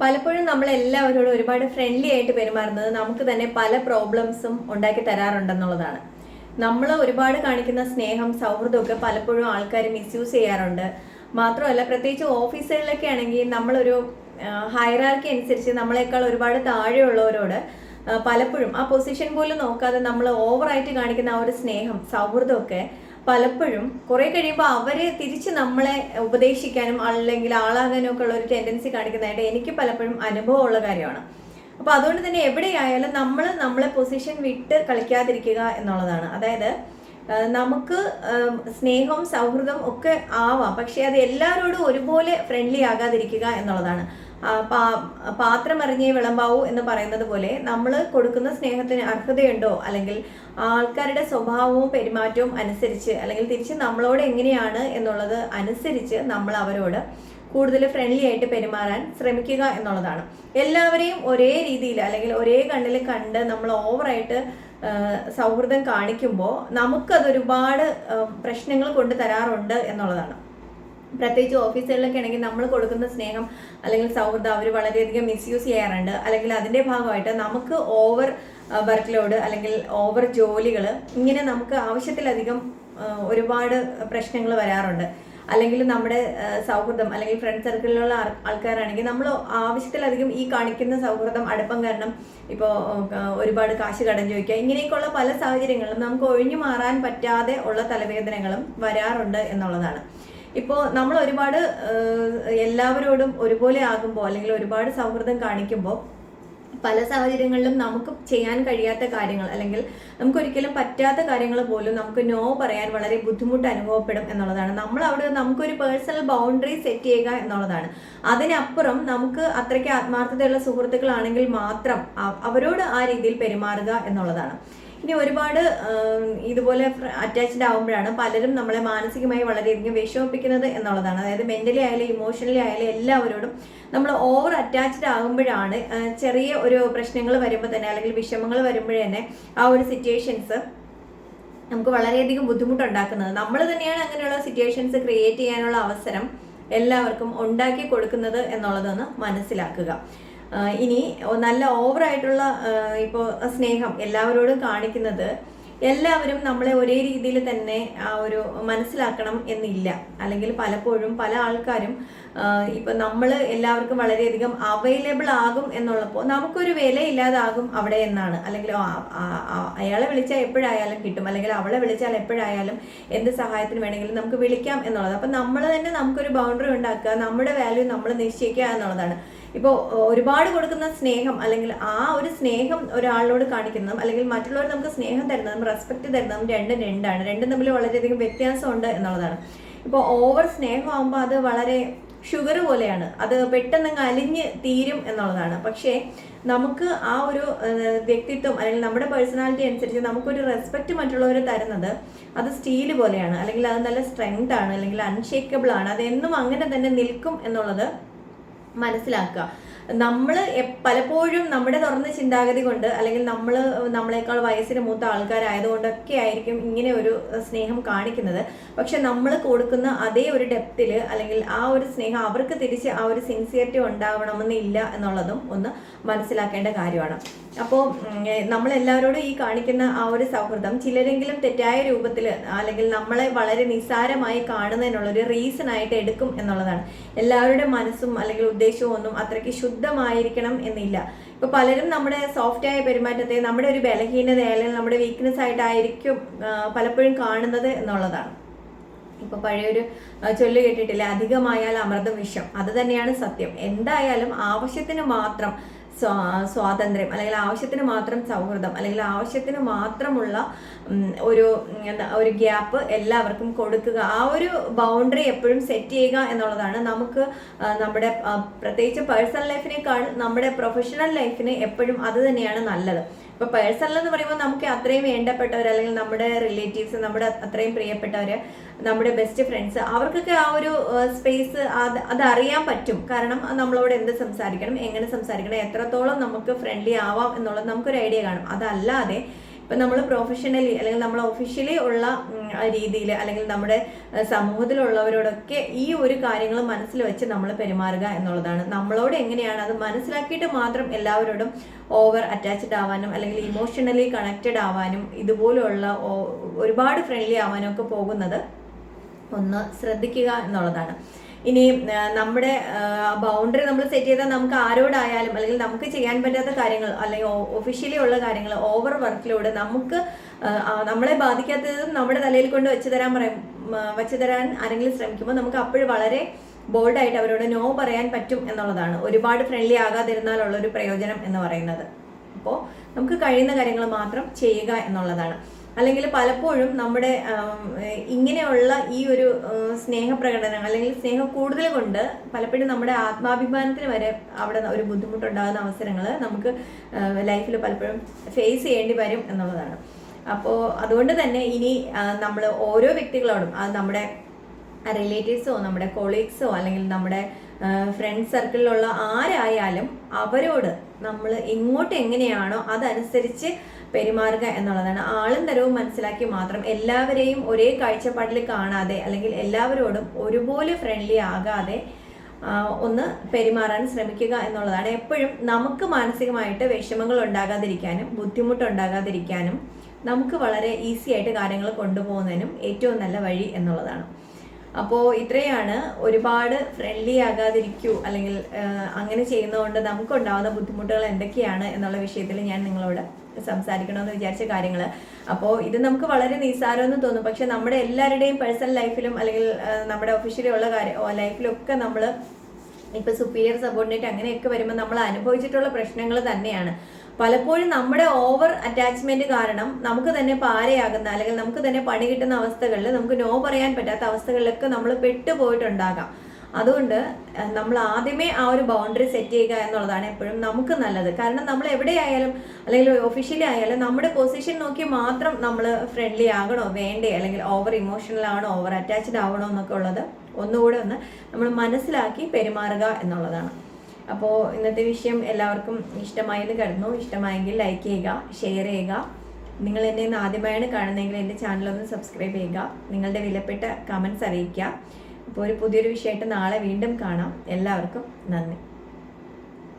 പലപ്പോഴും നമ്മൾ എല്ലാവരോടും ഒരുപാട് ഫ്രണ്ട്ലി ആയിട്ട് പെരുമാറുന്നത് നമുക്ക് തന്നെ പല പ്രോബ്ലംസും ഉണ്ടാക്കി തരാറുണ്ടെന്നുള്ളതാണ്. നമ്മൾ ഒരുപാട് കാണിക്കുന്ന സ്നേഹം സൗഹൃദമൊക്കെ പലപ്പോഴും ആൾക്കാർ മിസ്യൂസ് ചെയ്യാറുണ്ട്. മാത്രമല്ല പ്രത്യേകിച്ച് ഓഫീസുകളിലൊക്കെ ആണെങ്കിൽ നമ്മളൊരു ഹൈറാർക്കി അനുസരിച്ച് നമ്മളെക്കാൾ ഒരുപാട് താഴെയുള്ളവരോട് പലപ്പോഴും ആ പൊസിഷൻ പോലും നോക്കാതെ നമ്മൾ ഓവറായിട്ട് കാണിക്കുന്ന ആ ഒരു സ്നേഹം സൗഹൃദമൊക്കെ പലപ്പോഴും കുറെ കഴിയുമ്പോൾ അവരെ തിരിച്ച് നമ്മളെ ഉപദേശിക്കാനും അല്ലെങ്കിൽ ആളാകാനും ഒക്കെ ഉള്ള ഒരു ടെൻഡൻസി കാണിക്കുന്നതായിട്ട് എനിക്ക് പലപ്പോഴും അനുഭവമുള്ള കാര്യമാണ്. അപ്പൊ അതുകൊണ്ട് തന്നെ എവിടെയായാലും നമ്മൾ നമ്മളെ പൊസിഷൻ വിട്ട് കളിക്കാതിരിക്കുക എന്നുള്ളതാണ്. അതായത് നമുക്ക് സ്നേഹവും സൗഹൃദം ഒക്കെ ആവാം. പക്ഷെ അത് എല്ലാവരോടും ഒരുപോലെ ഫ്രണ്ട്ലി ആകാതിരിക്കുക എന്നുള്ളതാണ്. പാത്രം അറിഞ്ഞേ വിളമ്പാവൂ എന്ന് പറയുന്നത് പോലെ നമ്മൾ കൊടുക്കുന്ന സ്നേഹത്തിന് അർഹതയുണ്ടോ? അല്ലെങ്കിൽ ആൾക്കാരുടെ സ്വഭാവവും പെരുമാറ്റവും അനുസരിച്ച് അല്ലെങ്കിൽ തിരിച്ച് നമ്മളോട് എങ്ങനെയാണ് എന്നുള്ളത് അനുസരിച്ച് നമ്മൾ അവരോട് കൂടുതൽ ഫ്രണ്ട്ലി ആയിട്ട് പെരുമാറാൻ ശ്രമിക്കുക എന്നുള്ളതാണ്. എല്ലാവരെയും ഒരേ രീതിയിൽ അല്ലെങ്കിൽ ഒരേ കണ്ണിൽ കണ്ട് നമ്മൾ ഓവറായിട്ട് സൗഹൃദം കാണിക്കുമ്പോൾ നമുക്കത് ഒരുപാട് ആ, പ്രശ്നങ്ങൾ കൊണ്ട് തരാറുണ്ട് എന്നുള്ളതാണ്. പ്രത്യേകിച്ച് ഓഫീസുകളിലൊക്കെ ആണെങ്കിൽ നമ്മൾ കൊടുക്കുന്ന സ്നേഹം അല്ലെങ്കിൽ സൗഹൃദം അവർ വളരെയധികം മിസ്യൂസ് ചെയ്യാറുണ്ട്. അല്ലെങ്കിൽ അതിന്റെ ഭാഗമായിട്ട് നമുക്ക് ഓവർ വർക്ക് ലോഡ് അല്ലെങ്കിൽ ഓവർ ജോലികൾ ഇങ്ങനെ നമുക്ക് ആവശ്യത്തിലധികം ഒരുപാട് പ്രശ്നങ്ങൾ വരാറുണ്ട്. അല്ലെങ്കിൽ നമ്മുടെ സൗഹൃദം അല്ലെങ്കിൽ ഫ്രണ്ട് സർക്കിളിലുള്ള ആൾ- ആൾക്കാരാണെങ്കിൽ നമ്മൾ ആവശ്യത്തിലധികം ഈ കാണിക്കുന്ന സൗഹൃദം അടുപ്പം കാരണം ഇപ്പോൾ ഒരുപാട് കാശ് കടം ചോദിക്കുക ഇങ്ങനെയൊക്കെയുള്ള പല സാഹചര്യങ്ങളും നമുക്ക് ഒഴിഞ്ഞു മാറാൻ പറ്റാതെ ഉള്ള തലവേദനകളും വരാറുണ്ട് എന്നുള്ളതാണ്. ഇപ്പോൾ നമ്മൾ ഒരുപാട് എല്ലാവരോടും ഒരുപോലെ ആകുമ്പോൾ അല്ലെങ്കിൽ ഒരുപാട് സൗഹൃദം കാണിക്കുമ്പോൾ പല സാഹചര്യങ്ങളിലും നമുക്ക് ചെയ്യാൻ കഴിയാത്ത കാര്യങ്ങൾ അല്ലെങ്കിൽ നമുക്ക് ഒരിക്കലും പറ്റാത്ത കാര്യങ്ങൾ പോലും നമുക്ക് നോ പറയാൻ വളരെ ബുദ്ധിമുട്ട് അനുഭവപ്പെടും എന്നുള്ളതാണ്. നമ്മൾ അവിടെ നമുക്കൊരു പേഴ്സണൽ ബൗണ്ടറി സെറ്റ് ചെയ്യുക എന്നുള്ളതാണ്. അതിനപ്പുറം നമുക്ക് അത്രയ്ക്ക് ആത്മാർത്ഥതയുള്ള സുഹൃത്തുക്കളാണെങ്കിൽ മാത്രം അവരോട് ആ രീതിയിൽ പെരുമാറുക എന്നുള്ളതാണ്. ഇനി ഒരുപാട് ഇതുപോലെ അറ്റാച്ച്ഡ് ആകുമ്പോഴാണ് പലരും നമ്മളെ മാനസികമായി വളരെയധികം വിഷമിപ്പിക്കുന്നത് എന്നുള്ളതാണ്. അതായത് മെന്റലി ആയാലും ഇമോഷണലി ആയാലും എല്ലാവരോടും നമ്മൾ ഓവർ അറ്റാച്ച്ഡ് ആകുമ്പോഴാണ് ചെറിയ ഒരു പ്രശ്നങ്ങൾ വരുമ്പോൾ തന്നെ അല്ലെങ്കിൽ വിഷമങ്ങൾ വരുമ്പോഴേ തന്നെ ആ ഒരു സിറ്റുവേഷൻസ് നമുക്ക് വളരെയധികം ബുദ്ധിമുട്ടുണ്ടാക്കുന്നത്. നമ്മൾ തന്നെയാണ് അങ്ങനെയുള്ള സിറ്റുവേഷൻസ് ക്രിയേറ്റ് ചെയ്യാനുള്ള അവസരം എല്ലാവർക്കും ഉണ്ടാക്കി കൊടുക്കുന്നത് എന്നുള്ളതൊന്ന് മനസ്സിലാക്കുക. ഇനി നല്ല ഓവറായിട്ടുള്ള ഇപ്പോൾ സ്നേഹം എല്ലാവരോടും കാണിക്കുന്നത് എല്ലാവരും നമ്മളെ ഒരേ രീതിയിൽ തന്നെ ആ ഒരു മനസ്സിലാക്കണം എന്നില്ല. അല്ലെങ്കിൽ പലപ്പോഴും പല ആൾക്കാരും ഇപ്പൊ നമ്മൾ എല്ലാവർക്കും വളരെയധികം അവൈലബിൾ ആകും എന്നുള്ളപ്പോൾ നമുക്കൊരു വിലയില്ലാതാകും അവിടെ എന്നാണ്. അല്ലെങ്കിൽ അയാളെ വിളിച്ചാൽ എപ്പോഴായാലും കിട്ടും. അല്ലെങ്കിൽ അവളെ വിളിച്ചാൽ എപ്പോഴായാലും എന്ത് സഹായത്തിന് വേണമെങ്കിലും നമുക്ക് വിളിക്കാം എന്നുള്ളത്. അപ്പം നമ്മൾ തന്നെ നമുക്കൊരു ബൗണ്ടറി ഉണ്ടാക്കുക നമ്മുടെ വാല്യൂ നമ്മൾ നിശ്ചയിക്കുക എന്നുള്ളതാണ്. ഇപ്പോൾ ഒരുപാട് കൊടുക്കുന്ന സ്നേഹം അല്ലെങ്കിൽ ആ ഒരു സ്നേഹം ഒരാളിനോട് കാണിക്കുന്നതും അല്ലെങ്കിൽ മറ്റുള്ളവർ നമുക്ക് സ്നേഹം തരുന്നതും റെസ്പെക്ട് തരുന്നതും രണ്ടും രണ്ടാണ്. രണ്ടും തമ്മിൽ വളരെയധികം വ്യത്യാസമുണ്ട് എന്നുള്ളതാണ്. ഇപ്പോൾ ഓവർ സ്നേഹമാകുമ്പോൾ അത് വളരെ ഷുഗർ പോലെയാണ്. അത് പെട്ടെന്ന് അലിഞ്ഞ് തീരും എന്നുള്ളതാണ്. പക്ഷേ നമുക്ക് ആ ഒരു വ്യക്തിത്വം അല്ലെങ്കിൽ നമ്മുടെ പേഴ്സണാലിറ്റി അനുസരിച്ച് നമുക്കൊരു റെസ്പെക്റ്റ് മറ്റുള്ളവർ തരുന്നത് അത് സ്റ്റീൽ പോലെയാണ്. അല്ലെങ്കിൽ അത് നല്ല സ്ട്രെങ്ത് ആണ്. അല്ലെങ്കിൽ അൺഷേക്കബിൾ ആണ്. അതെന്നും അങ്ങനെ തന്നെ നിൽക്കും എന്നുള്ളത് മനസ്സിലാക്കുക. നമ്മൾ പലപ്പോഴും നമ്മുടെ തുറന്ന ചിന്താഗതി കൊണ്ട് അല്ലെങ്കിൽ നമ്മൾ നമ്മളെക്കാൾ വയസ്സിന് മൂത്ത ആൾക്കാരായതുകൊണ്ടൊക്കെ ആയിരിക്കും ഇങ്ങനെ ഒരു സ്നേഹം കാണിക്കുന്നത്. പക്ഷെ നമ്മൾ കൊടുക്കുന്ന അതേ ഒരു ഡെപ്തിൽ അല്ലെങ്കിൽ ആ ഒരു സ്നേഹം അവർക്ക് തിരിച്ച് ആ ഒരു സിൻസിയറിറ്റി ഉണ്ടാവണമെന്നില്ല എന്നുള്ളതും ഒന്ന് മനസ്സിലാക്കേണ്ട കാര്യമാണ്. അപ്പോൾ നമ്മളെല്ലാവരോടും ഈ കാണിക്കുന്ന ആ ഒരു സൗഹൃദം ചിലരെങ്കിലും തെറ്റായ രൂപത്തിൽ അല്ലെങ്കിൽ നമ്മളെ വളരെ നിസ്സാരമായി കാണുന്നതിനുള്ള ഒരു റീസൺ ആയിട്ട് എടുക്കും എന്നുള്ളതാണ്. എല്ലാവരുടെ മനസ്സും അല്ലെങ്കിൽ ഉദ്ദേശവും ഒന്നും അത്രയ്ക്ക് ശുദ്ധമായിരിക്കണം എന്നില്ല. ഇപ്പൊ പലരും നമ്മുടെ സോഫ്റ്റ് ആയ പെരുമാറ്റത്തെ നമ്മുടെ ഒരു ബലഹീനത അല്ലെങ്കിൽ നമ്മുടെ വീക്ക്നെസ് ആയിട്ടായിരിക്കും പലപ്പോഴും കാണുന്നത് എന്നുള്ളതാണ്. ഇപ്പൊ പഴയൊരു ചൊല്ല് കേട്ടിട്ടില്ല? അധികമായാൽ അമൃതം വിഷം. അത് തന്നെയാണ് സത്യം. എന്തായാലും ആവശ്യത്തിന് മാത്രം സ്വാതന്ത്ര്യം അല്ലെങ്കിൽ ആവശ്യത്തിന് മാത്രം സൗഹൃദം അല്ലെങ്കിൽ ആവശ്യത്തിന് മാത്രമുള്ള ഒരു എന്താ ഒരു ഗ്യാപ്പ് എല്ലാവർക്കും കൊടുക്കുക. ആ ഒരു ബൗണ്ടറി എപ്പോഴും സെറ്റ് ചെയ്യുക എന്നുള്ളതാണ് നമുക്ക് നമ്മുടെ പ്രത്യേകിച്ച് പേഴ്സണൽ ലൈഫിനേക്കാൾ നമ്മുടെ പ്രൊഫഷണൽ ലൈഫിന് എപ്പോഴും അത് തന്നെയാണ് നല്ലത്. ഇപ്പൊ പേഴ്സണൽ എന്ന് പറയുമ്പോൾ നമുക്ക് അത്രയും വേണ്ടപ്പെട്ടവർ അല്ലെങ്കിൽ നമ്മുടെ റിലേറ്റീവ്സ് നമ്മുടെ അത്രയും പ്രിയപ്പെട്ടവര് നമ്മുടെ ബെസ്റ്റ് ഫ്രണ്ട്സ് അവർക്കൊക്കെ ആ ഒരു സ്പേസ് അത് അതറിയാൻ പറ്റും. കാരണം നമ്മളോട് എന്ത് സംസാരിക്കണം എങ്ങനെ സംസാരിക്കണം എത്രത്തോളം നമുക്ക് ഫ്രണ്ട്ലി ആവാം എന്നുള്ളത് നമുക്കൊരു ഐഡിയ കാണും. അതല്ലാതെ ഇപ്പം നമ്മൾ പ്രൊഫഷണലി അല്ലെങ്കിൽ നമ്മൾ ഒഫീഷ്യലി ഉള്ള രീതിയിൽ അല്ലെങ്കിൽ നമ്മുടെ സമൂഹത്തിലുള്ളവരോടൊക്കെ ഈ ഒരു കാര്യങ്ങൾ മനസ്സിൽ വെച്ച് നമ്മൾ പെരുമാറുക എന്നുള്ളതാണ്. നമ്മളോട് എങ്ങനെയാണ് അത് മനസ്സിലാക്കിയിട്ട് മാത്രം എല്ലാവരോടും ഓവർ അറ്റാച്ച്ഡ് ആവാനും അല്ലെങ്കിൽ ഇമോഷണലി കണക്റ്റഡ് ആവാനും ഇതുപോലുള്ള ഒരുപാട് ഫ്രണ്ട്ലി ആവാനും ഒക്കെ പോകുന്നത് ഒന്ന് ശ്രദ്ധിക്കുക എന്നുള്ളതാണ്. ഇനി നമ്മുടെ ബൗണ്ടറി നമ്മൾ സെറ്റ് ചെയ്താൽ നമുക്ക് ആരോടായാലും അല്ലെങ്കിൽ നമുക്ക് ചെയ്യാൻ പറ്റാത്ത കാര്യങ്ങൾ അല്ലെങ്കിൽ ഒഫീഷ്യലി ഉള്ള കാര്യങ്ങൾ ഓവർ വർക്കിലൂടെ നമുക്ക് നമ്മളെ ബാധിക്കാത്തതും നമ്മുടെ തലയിൽ കൊണ്ട് വെച്ച് തരാൻ പറയും വെച്ച് തരാൻ ആരെങ്കിലും ശ്രമിക്കുമ്പോൾ നമുക്ക് അപ്പോഴും വളരെ ബോൾഡായിട്ട് അവരോട് നോ പറയാൻ പറ്റും എന്നുള്ളതാണ്. ഒരുപാട് ഫ്രണ്ട്ലി ആകാതിരുന്നാലുള്ള ഒരു പ്രയോജനം എന്ന് പറയുന്നത്. അപ്പോൾ നമുക്ക് കഴിയുന്ന കാര്യങ്ങൾ മാത്രം ചെയ്യുക എന്നുള്ളതാണ്. അല്ലെങ്കിൽ പലപ്പോഴും നമ്മുടെ ഇങ്ങനെയുള്ള ഈ ഒരു സ്നേഹപ്രകടനം അല്ലെങ്കിൽ സ്നേഹം കൂടുതൽ കൊണ്ട് പലപ്പോഴും നമ്മുടെ ആത്മാഭിമാനത്തിന് വരെ അവിടെ ഒരു ബുദ്ധിമുട്ടുണ്ടാകുന്ന അവസരങ്ങൾ നമുക്ക് ലൈഫിൽ പലപ്പോഴും ഫേസ് ചെയ്യേണ്ടി വരും എന്നുള്ളതാണ്. അപ്പോൾ അതുകൊണ്ട് തന്നെ ഇനി നമ്മൾ ഓരോ വ്യക്തികളോടും അത് നമ്മുടെ റിലേറ്റീവ്സോ നമ്മുടെ കൊളീഗ്സോ അല്ലെങ്കിൽ നമ്മുടെ ഫ്രണ്ട് സർക്കിളിലുള്ള ആരായാലും അവരോട് നമ്മൾ ഇങ്ങോട്ട് എങ്ങനെയാണോ അതനുസരിച്ച് പെരുമാറുക എന്നുള്ളതാണ്. ആളും തരവും മനസ്സിലാക്കി മാത്രം എല്ലാവരെയും ഒരേ കാഴ്ചപ്പാടിൽ കാണാതെ അല്ലെങ്കിൽ എല്ലാവരോടും ഒരുപോലെ ഫ്രണ്ട്ലി ആകാതെ ഒന്ന് പെരുമാറാൻ ശ്രമിക്കുക എന്നുള്ളതാണ്. എപ്പോഴും നമുക്ക് മാനസികമായിട്ട് വിഷമങ്ങൾ ഉണ്ടാകാതിരിക്കാനും ബുദ്ധിമുട്ടുണ്ടാകാതിരിക്കാനും നമുക്ക് വളരെ ഈസി ആയിട്ട് കാര്യങ്ങൾ കൊണ്ടുപോകുന്നതിനും ഏറ്റവും നല്ല വഴി എന്നുള്ളതാണ്. അപ്പോൾ ഇത്രയാണ്. ഒരുപാട് ഫ്രണ്ട്ലി ആകാതിരിക്കൂ അല്ലെങ്കിൽ അങ്ങനെ ചെയ്യുന്നതുകൊണ്ട് നമുക്കുണ്ടാകുന്ന ബുദ്ധിമുട്ടുകൾ എന്തൊക്കെയാണ് എന്നുള്ള വിഷയത്തിൽ ഞാൻ നിങ്ങളോട് സംസാരിക്കണമെന്ന് വിചാരിച്ച കാര്യങ്ങൾ അപ്പോൾ ഇത് നമുക്ക് വളരെ നിസ്സാരമെന്ന് തോന്നും. പക്ഷെ നമ്മുടെ എല്ലാവരുടെയും പേഴ്സണൽ ലൈഫിലും അല്ലെങ്കിൽ നമ്മുടെ ഒഫീഷ്യലി ഉള്ള കാര്യം ലൈഫിലൊക്കെ നമ്മൾ ഇപ്പൊ സുപ്പീരിയർ സബോർഡിനേറ്റ് അങ്ങനെയൊക്കെ വരുമ്പോൾ നമ്മൾ അനുഭവിച്ചിട്ടുള്ള പ്രശ്നങ്ങൾ തന്നെയാണ്. പലപ്പോഴും നമ്മുടെ ഓവർ അറ്റാച്ച്മെന്റ് കാരണം നമുക്ക് തന്നെ പാരയാകുന്ന അല്ലെങ്കിൽ നമുക്ക് തന്നെ പണി കിട്ടുന്ന അവസ്ഥകളിൽ നമുക്ക് നോ പറയാൻ പറ്റാത്ത അവസ്ഥകളിലൊക്കെ നമ്മൾ പെട്ടുപോയിട്ടുണ്ടാകാം. അതുകൊണ്ട് നമ്മൾ ആദ്യമേ ആ ഒരു ബൗണ്ടറി സെറ്റ് ചെയ്യുക എന്നുള്ളതാണ് എപ്പോഴും നമുക്ക് നല്ലത്. കാരണം നമ്മൾ എവിടെയായാലും അല്ലെങ്കിൽ ഒഫീഷ്യലി ആയാലും നമ്മുടെ പൊസിഷൻ നോക്കി മാത്രം നമ്മൾ ഫ്രണ്ട്ലി ആകണോ വേണ്ടേ അല്ലെങ്കിൽ ഓവർ ഇമോഷണൽ ആവണോ ഓവർ അറ്റാച്ച്ഡ് ആവണോ എന്നൊക്കെ ഉള്ളത് ഒന്നുകൂടെ ഒന്ന് നമ്മൾ മനസ്സിലാക്കി പെരുമാറുക എന്നുള്ളതാണ്. അപ്പോൾ ഇന്നത്തെ വിഷയം എല്ലാവർക്കും ഇഷ്ടമായെന്ന് കരുതുന്നു. ഇഷ്ടമായെങ്കിൽ ലൈക്ക് ചെയ്യുക ഷെയർ ചെയ്യുക. നിങ്ങൾ എന്നെ ഇന്ന് ആദ്യമായാണ് കാണുന്നതെങ്കിൽ എന്റെ ചാനലൊന്ന് സബ്സ്ക്രൈബ് ചെയ്യുക. നിങ്ങളുടെ വിലപ്പെട്ട കമൻസ് അറിയിക്കുക. അപ്പോൾ ഒരു പുതിയൊരു വിഷയമായിട്ട് നാളെ വീണ്ടും കാണാം. എല്ലാവർക്കും നന്ദി.